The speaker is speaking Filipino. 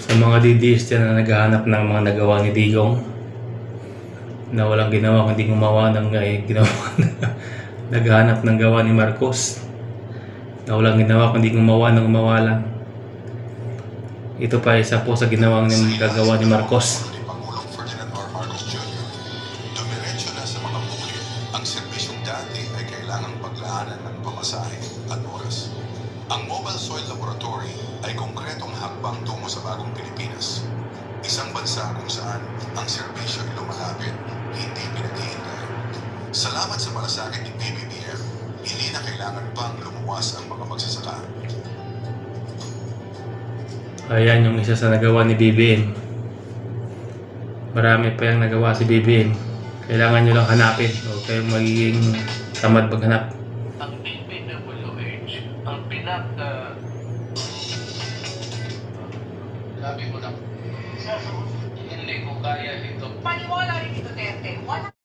Sa mga DDS dyan na naghahanap ng mga nagawa ni Digong na walang ginawa kundi gumawa ng eh, ginawa naghahanap ng gawa ni Marcos na walang ginawa kundi gumawa ng gumawa lang. Ito pa isa po sa ginawang ni gagawa ni Marcos. Ang serbisyong dati ay kailangang paglaanan ng pamasahe at oras. Ang Mobile Soil Laboratory ay bansa kung saan ang serbisyo ay lumalapit, hindi pinaghihintay. Salamat sa malasakit ni PBBM, hindi na kailangan pang lumuwas ang mga magsasaka. Ayan yung isa sa nagawa ni BBM. Marami pa yung nagawa si BBM. Kailangan nyo lang hanapin. O kayo magiging tamad maghanap. ang DPWH, ang pinaka... Sabi mo lang, ko kaya ito. Paniwala rin ni Duterte, wala